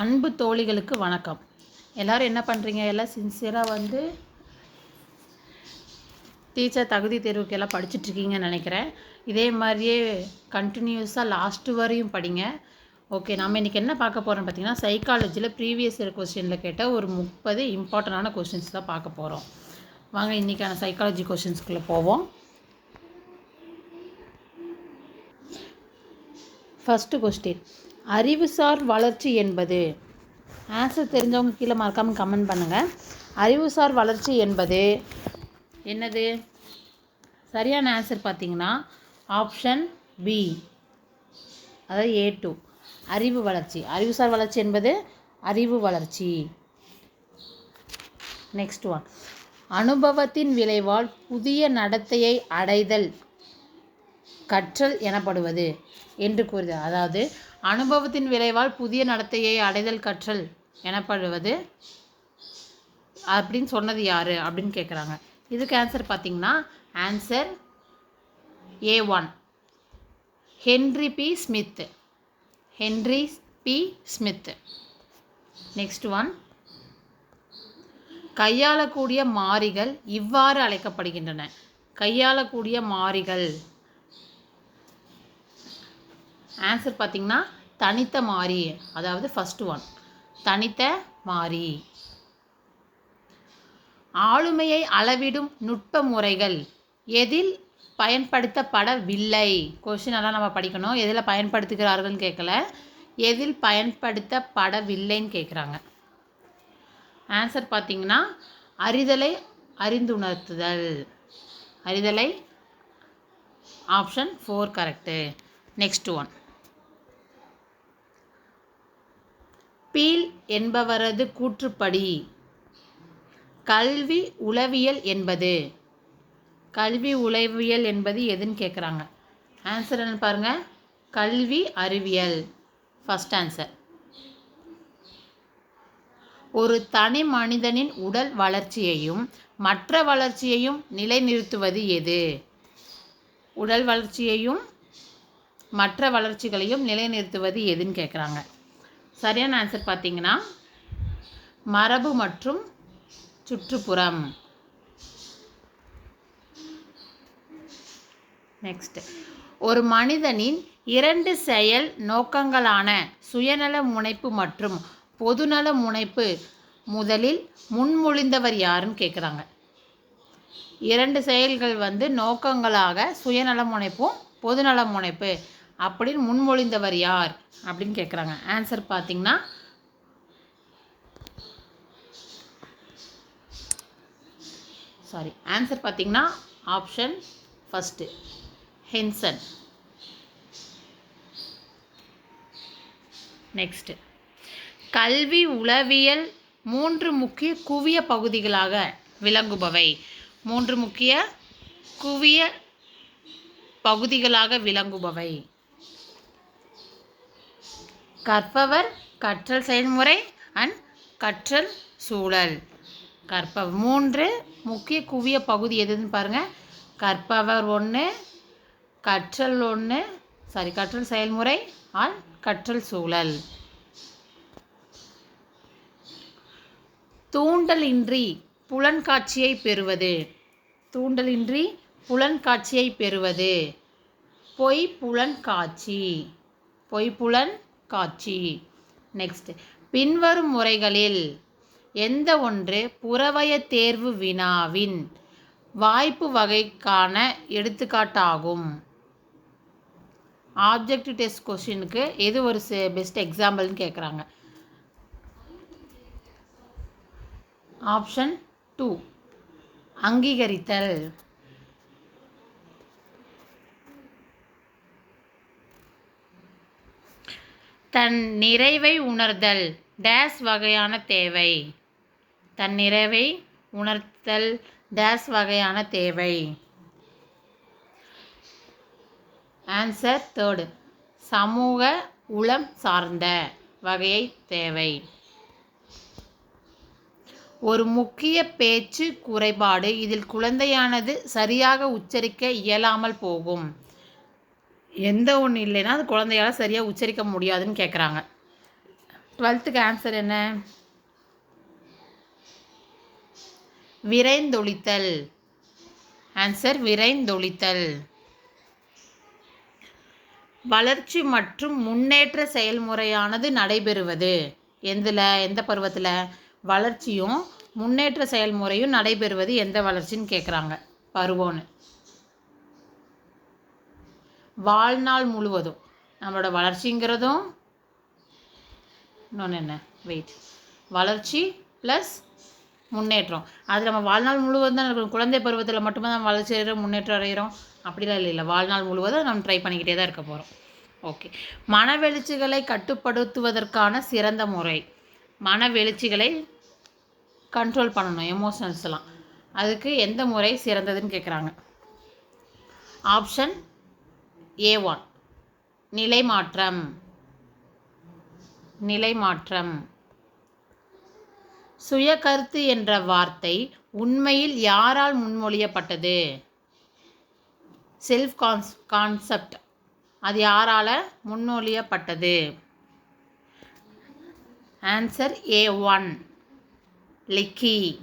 அன்பு தோழிகளுக்கு வணக்கம். எல்லாரும் என்ன பண்ணுறீங்க எல்லாம் சின்சியராக வந்து டீச்சர் தகுதி தேர்வுக்கு எல்லாம் படிச்சுட்ருக்கீங்கன்னு நினைக்கிறேன். இதே மாதிரியே கண்டினியூஸாக லாஸ்ட்டு வரையும் படிங்க. ஓகே நம்ம இன்றைக்கி என்ன பார்க்க போகிறோம் பார்த்தீங்கன்னா சைக்காலஜியில் ப்ரீவியஸ் இயர் கொஸ்டினில் கேட்ட ஒரு முப்பது இம்பார்ட்டண்டான கொஸ்டின்ஸ் தான் பார்க்க போகிறோம் வாங்க இன்றைக்கான சைக்காலஜி கொஸ்டின்ஸ்குள்ளே போவோம். ஃபஸ்ட்டு கொஸ்டின் அறிவுசார் வளர்ச்சி என்பது. ஆன்சர் தெரிஞ்சவங்க கீழே மறக்காமல் கமெண்ட் பண்ணுங்கள் அறிவுசார் வளர்ச்சி என்பது என்னது? சரியான ஆன்சர் பார்த்தீங்கன்னா ஆப்ஷன் பி அதாவது ஏ டூ அறிவு வளர்ச்சி. அறிவுசார் வளர்ச்சி என்பது அறிவு வளர்ச்சி. நெக்ஸ்ட் ஒன் அனுபவத்தின் விளைவால் புதிய நடத்தையை அடைதல் கற்றல் எனப்படுவது என்று கூறுகிறது அதாவது அனுபவத்தின் விளைவால் புதிய நடத்தையை அடைதல் கற்றல் எனப்படுவது அப்படின்னு சொன்னது யார் அப்படின்னு கேட்குறாங்க இதுக்கு ஆன்சர் பார்த்தீங்கன்னா answer A one Henry P Smith Henry P Smith next one கையாளக்கூடிய மாறிகள் இவ்வாறு அழைக்கப்படுகின்றன. கையாளக்கூடிய மாறிகள். ஆன்சர் பார்த்தீங்கன்னா தனித்த மாறி அதாவது ஃபஸ்ட் ஒன் தனித்த மாறி. ஆளுமையை அளவிடும் நுட்ப முறைகள் எதில் பயன்படுத்தப்படவில்லை? கொஷின் எல்லாம் நம்ம படிக்கணும். எதில் பயன்படுத்துகிறார்கள்னு கேட்கல. எதில் பயன்படுத்தப்படவில்லைன்னு கேட்குறாங்க. ஆன்சர் பார்த்தீங்கன்னா அறிதலை அறிந்துணர்த்துதல். அறிதலை option four correct next one Peel என்பவரது கூற்றுப்படி. கல்வி உளவியல் என்பது. கல்வி உளவியல் என்பது எதுன்னு கேட்குறாங்க ஆன்சர் என்ன பாருங்கள் கல்வி அறிவியல். ஃபஸ்ட் ஆன்சர் ஒரு தனி மனிதனின் உடல் வளர்ச்சியையும் மற்ற வளர்ச்சியையும் நிலைநிறுத்துவது எது? உடல் வளர்ச்சியையும் மற்ற வளர்ச்சிகளையும் நிலைநிறுத்துவது எதுன்னு கேட்குறாங்க சரியான ஆன்சர் பார்த்தீங்கன்னா மரபு மற்றும் சுற்றுப்புறம். நெக்ஸ்ட் ஒரு மனிதனின் இரண்டு செயல் நோக்கங்களான சுயநல முனைப்பு மற்றும் பொதுநல முனைப்பு முதலில் முன்மொழிந்தவர் யாருன்னு கேட்குறாங்க இரண்டு செயல்கள் வந்து நோக்கங்களாக சுயநல முனைப்பும் பொதுநல முனைப்பு. அப்படின்னு முன்மொழிந்தவர் யார் அப்படின்னு கேட்குறாங்க ஆன்சர் பார்த்தீங்கன்னா சாரி ஆன்சர் பார்த்தீங்கன்னா ஆப்ஷன் ஃபஸ்ட்டு ஹென்சன் நெக்ஸ்ட்டு கல்வி உளவியல் மூன்று முக்கிய குவிய பகுதிகளாக விளங்குபவை. மூன்று முக்கிய குவிய பகுதிகளாக விளங்குபவை. கற்பவர் கற்றல் செயல்முறை அண்ட் கற்றல் சூழல். கற்பவர் மூன்று முக்கிய குவிய பகுதி எதுன்னு பாருங்கள் கற்பவர் ஒன்று கற்றல் ஒன்று சாரி கற்றல் செயல்முறை அண்ட் கற்றல் சூழல். தூண்டலின்றி புலன்காட்சியை பெறுவது. தூண்டலின்றி புலன்காட்சியை பெறுவது. பொய் புலன் காட்சி பொய் புலன் காட்சி. நெக்ஸ்ட் பின்வரும் முறைகளில் எந்த ஒன்று புறவய தேர்வு வினாவின் வாய்ப்பு வகைக்கான எடுத்துக்காட்டாகும். ஆப்ஜெக்டிவ் டெஸ்ட் கொஸ்டினுக்கு எது ஒரு பெஸ்ட் எக்ஸாம்பிள்னு கேட்குறாங்க ஆப்ஷன் டூ அங்கீகரித்தல். தன் நிறைவை உணர்தல். டேஸ் வகையான தேவை. தன் நிறைவை உணர்த்தல் டேஸ் வகையான தேவை. ஆன்சர் தேர்டு சமூக உளம் சார்ந்த வகையை தேவை. ஒரு முக்கிய பேச்சு குறைபாடு இதில் குழந்தையானது சரியாக உச்சரிக்க இயலாமல் போகும். எந்த ஒன்று இல்லைன்னா அது குழந்தையால் சரியாக உச்சரிக்க முடியாதுன்னு கேட்குறாங்க டுவெல்த்துக்கு ஆன்சர் என்ன? விரைந்தொழித்தல். ஆன்சர் விரைந்தொழித்தல். வளர்ச்சி மற்றும் முன்னேற்ற செயல்முறையானது நடைபெறுவது. எந்தில்? எந்த பருவத்தில்? வளர்ச்சியும் முன்னேற்ற செயல்முறையும் நடைபெறுவது எந்த வளர்ச்சின்னு கேட்குறாங்க பருவம்னு வாழ்நாள் முழுவதும். நம்மளோட வளர்ச்சிங்கிறதும் இன்னொன்று என்ன? வெயிட் வளர்ச்சி ப்ளஸ் முன்னேற்றம். அது நம்ம வாழ்நாள் முழுவதும் தான் இருக்கும் குழந்தை பருவத்தில் மட்டுமே நம்ம வளர்ச்சி அடைகிறோம் முன்னேற்றம் அடைகிறோம் அப்படிலாம் இல்லை இல்லை. வாழ்நாள் முழுவதும் நம்ம ட்ரை பண்ணிக்கிட்டே தான் இருக்க போகிறோம் ஓகே மனவெழுச்சிகளை கட்டுப்படுத்துவதற்கான சிறந்த முறை. மனவெழுச்சிகளை கண்ட்ரோல் பண்ணணும் எமோஷனல்ஸ்லாம் அதுக்கு எந்த முறை சிறந்ததுன்னு கேட்குறாங்க ஆப்ஷன் ஏ ஒன் நிலைமாற்றம். நிலைமாற்றம். சுய கருத்து என்ற வார்த்தை உண்மையில் யாரால் முன்மொழியப்பட்டது? செல்ஃப் கான்ஸ் கான்செப்ட் அது யாரால் முன்மொழியப்பட்டது? Answer A one Lecky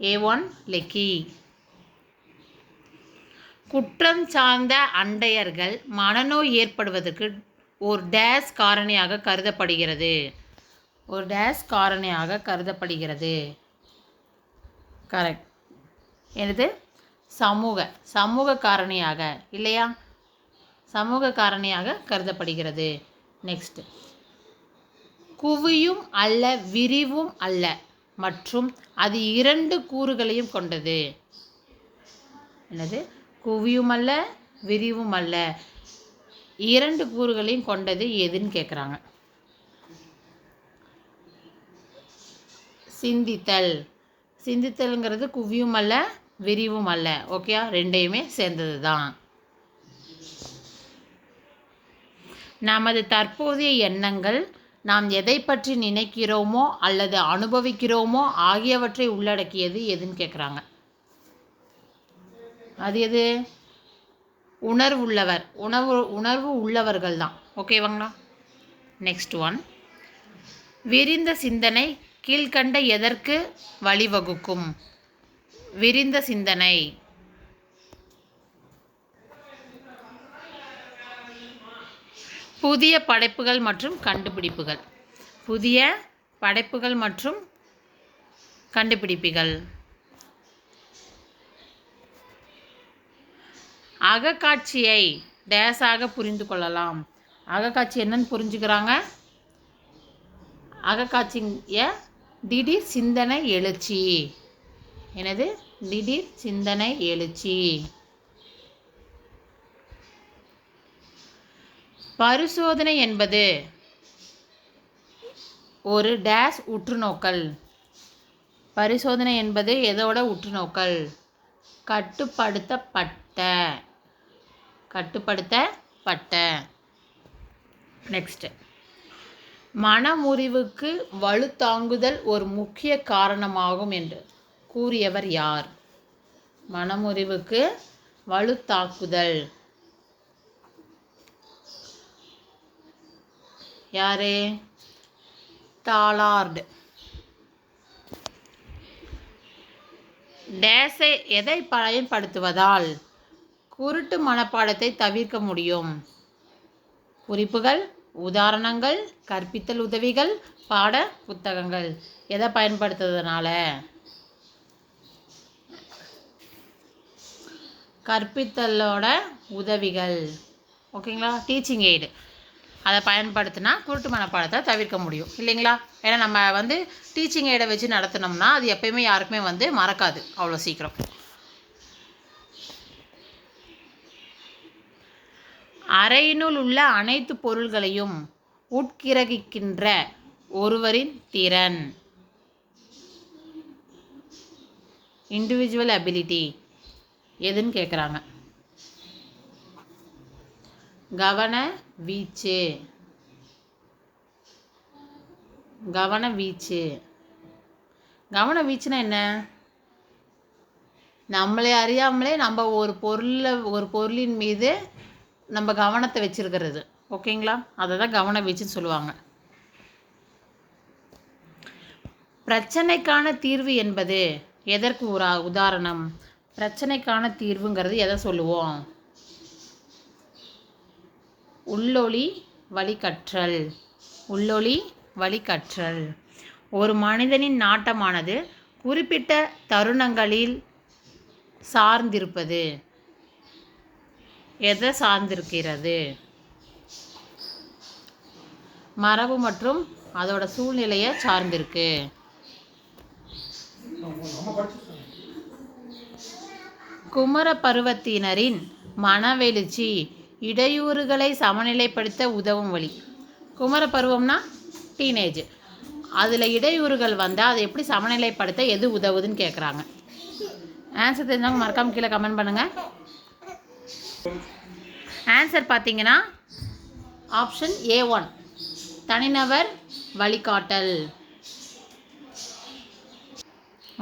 A one Lecky குற்றம் சார்ந்த அண்டையர்கள் மனநோய் ஏற்படுவதற்கு ஒரு டேஸ் காரணியாக கருதப்படுகிறது. ஒரு டேஸ் காரணியாக கருதப்படுகிறது. கரெக்ட். எனது சமூக சமூக காரணியாக இல்லையா? சமூக காரணியாக கருதப்படுகிறது. நெக்ஸ்ட். குவியும் அல்ல விரிவும் அல்ல மற்றும் அது இரண்டு கூறுகளையும் கொண்டது. என்னது? குவியும் அல்ல விரிவும் அல்ல இரண்டு கூறுகளையும் கொண்டது எதுன்னு கேட்குறாங்க சிந்தித்தல். சிந்தித்தல்ங்கிறது குவியும் அல்ல விரிவும் அல்ல ஓகேயா? ரெண்டையுமே சேர்ந்தது தான் நமது தற்போதைய எண்ணங்கள் நாம் எதை பற்றி நினைக்கிறோமோ அல்லது அனுபவிக்கிறோமோ ஆகியவற்றை உள்ளடக்கியது எதுன்னு கேட்குறாங்க அது எது? உணர்வு உள்ளவர். உணவு உணர்வு உள்ளவர்கள் தான். ஓகேவாங்களா நெக்ஸ்ட் ஒன் விரிந்த சிந்தனை கீழ்கண்ட எதற்கு வழிவகுக்கும்? விரிந்த சிந்தனை. புதிய படைப்புகள் மற்றும் கண்டுபிடிப்புகள். புதிய படைப்புகள் மற்றும் கண்டுபிடிப்புகள். அகக்காட்சியை டேஸாக புரிந்து கொள்ளலாம். அகக்காட்சி என்னன்னு புரிஞ்சுக்கிறாங்க? அகக்காட்சிய திடீர் சிந்தனை எழுச்சி. எனது திடீர் சிந்தனை எழுச்சி. பரிசோதனை என்பது ஒரு டேஸ் உற்றுநோக்கல். பரிசோதனை என்பது எதோட உற்றுநோக்கல்? கட்டுப்படுத்தப்பட்ட கட்டுப்படுத்தப்பட்ட. நெக்ஸ்ட்டு மனமுறிவுக்கு வலுத்தாங்குதல் ஒரு முக்கிய காரணமாகும் என்று கூறியவர் யார்? மனமுறிவுக்கு வலுத்தாக்குதல். யாரு? டாலார்டு டேஸை எதை பயன்படுத்துவதால்? குருட்டு மனப்பாடத்தை தவிர்க்க முடியும். குறிப்புகள் உதாரணங்கள் கற்பித்தல் உதவிகள் பாட புத்தகங்கள். எதை பயன்படுத்துறதுனால? கற்பித்தலோட உதவிகள். ஓகேங்களா? டீச்சிங் எய்டு அதை பயன்படுத்தினா குருட்டு மனப்பாடத்தை தவிர்க்க முடியும். இல்லைங்களா? ஏன்னா நம்ம வந்து டீச்சிங் எய்டை வச்சு நடத்தினோம்னா அது எப்பயுமே யாருக்குமே வந்து மறக்காது. அவ்வளோ சீக்கிரம். அறையினுள் உள்ள அனைத்து பொருள்களையும் உட்கிரகிக்கின்ற ஒருவரின் திறன். இண்டிவிஜுவல் அபிலிட்டி எதுன்னு கேட்குறாங்க கவன வீச்சு. கவன வீச்சு. கவன வீச்சுனா என்ன? நம்மளை அறியாமலே நம்ம ஒரு பொருளை ஒரு பொருளின் மீது நம்ம கவனத்தை வச்சிருக்கிறது. ஓகேங்களா? அதை தான் கவன வீச்சுன்னு சொல்லுவாங்க. பிரச்சனைக்கான தீர்வு என்பது எதற்கு ஒரு உதாரணம்? பிரச்சனைக்கான தீர்வுங்கிறது எதை சொல்லுவோம்? உள்ளொளி வழிகற்றல். உள்ளொளி வழிகற்றல். ஒரு மனிதனின் நாட்டமானது குறிப்பிட்ட தருணங்களில் சார்ந்திருப்பது. எதை சார்ந்திருக்கிறது? மரபு மற்றும் அதோட சூழ்நிலையை சார்ந்திருக்கு. குமர பருவத்தினரின் மனவெழுச்சி இடையூறுகளை சமநிலைப்படுத்த உதவும் வழி. குமர பருவம்னா டீனேஜ் அதில் இடையூறுகள் வந்தால் அதை எப்படி சமநிலைப்படுத்த எது உதவுதுன்னு கேட்குறாங்க ஆன்சர் தெரிஞ்சவங்க மறக்காமல் கீழே கமெண்ட் பண்ணுங்கள் ஆன்சர் பார்த்தீங்கன்னா ஆப்ஷன் ஏ ஒன் தனிநபர் வழிகாட்டல்.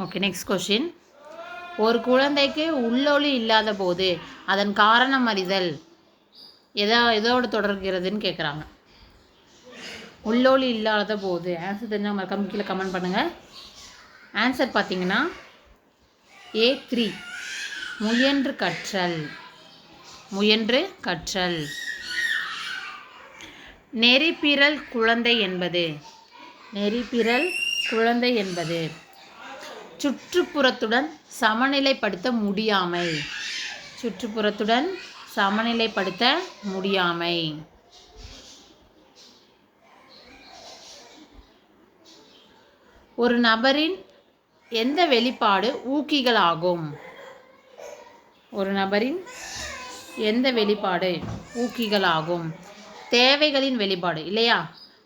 ஓகே நெக்ஸ்ட் கொஷின் ஒரு குழந்தைக்கு உள்ளொளி இல்லாத போது அதன் காரணம் அறிதல். எதா எதோடு தொடர்கிறதுன்னு கேட்குறாங்க உள்ளொளி இல்லாத போது ஆன்சர் தெரிஞ்சவங்க மறக்காம கீழே கமெண்ட் பண்ணுங்கள் ஆன்சர் பார்த்தீங்கன்னா ஏ த்ரீ முயன்று கற்றல். முயன்று கற்றல். நெறிப்பிரல் குழந்தை என்பது. நெறிப்பிரல் குழந்தை என்பது. சுற்றுப்புறத்துடன் சமநிலைப்படுத்த முடியாமை. சுற்றுப்புறத்துடன் சமநிலைப்படுத்த முடியாமை. ஒரு நபரின் எந்த வெளிப்பாடு ஊக்கிகளாகும்? ஒரு நபரின் எந்த வெளிப்பாடு? ஊக்கிகளாகும். தேவைகளின் வெளிப்பாடு இல்லையா?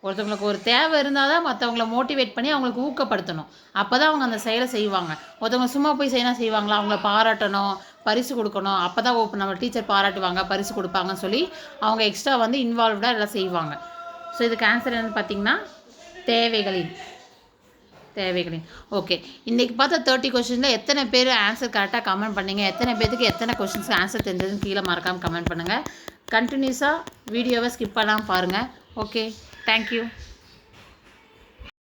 ஒருத்தவங்களுக்கு ஒரு தேவை இருந்தால் தான் மற்றவங்கள மோட்டிவேட் பண்ணி அவங்களுக்கு ஊக்கப்படுத்தணும். அப்போ தான் அவங்க அந்த செயலை செய்வாங்க. ஒருத்தவங்க சும்மா போய் செய்யணும் செய்வாங்களா? அவங்கள பாராட்டணும் பரிசு கொடுக்கணும். அப்போ தான் ஓப்பன் நம்ம டீச்சர் பாராட்டுவாங்க பரிசு கொடுப்பாங்கன்னு சொல்லி அவங்க எக்ஸ்ட்ரா வந்து இன்வால்வ்டாக எல்லாம் செய்வாங்க. ஸோ இதுக்கு ஆன்சர் என்னென்னு பார்த்தீங்கன்னா தேவைகளின் தேவைகளின். ஓகே இன்றைக்கி பார்த்தா தேர்ட்டி கொஷினில் எத்தனை பேர் ஆன்சர் கரெக்டாக கமெண்ட் பண்ணீங்க? எத்தனை பேருக்கு எத்தனை கொஷின்ஸ்க்கு ஆன்சர் தெரிஞ்சதுன்னு கீழே மறக்காமல் கமெண்ட் பண்ணுங்கள் கண்டினியூஸாக வீடியோவை ஸ்கிப் பண்ணாமல் பாருங்கள் ஓகே தேங்க்யூ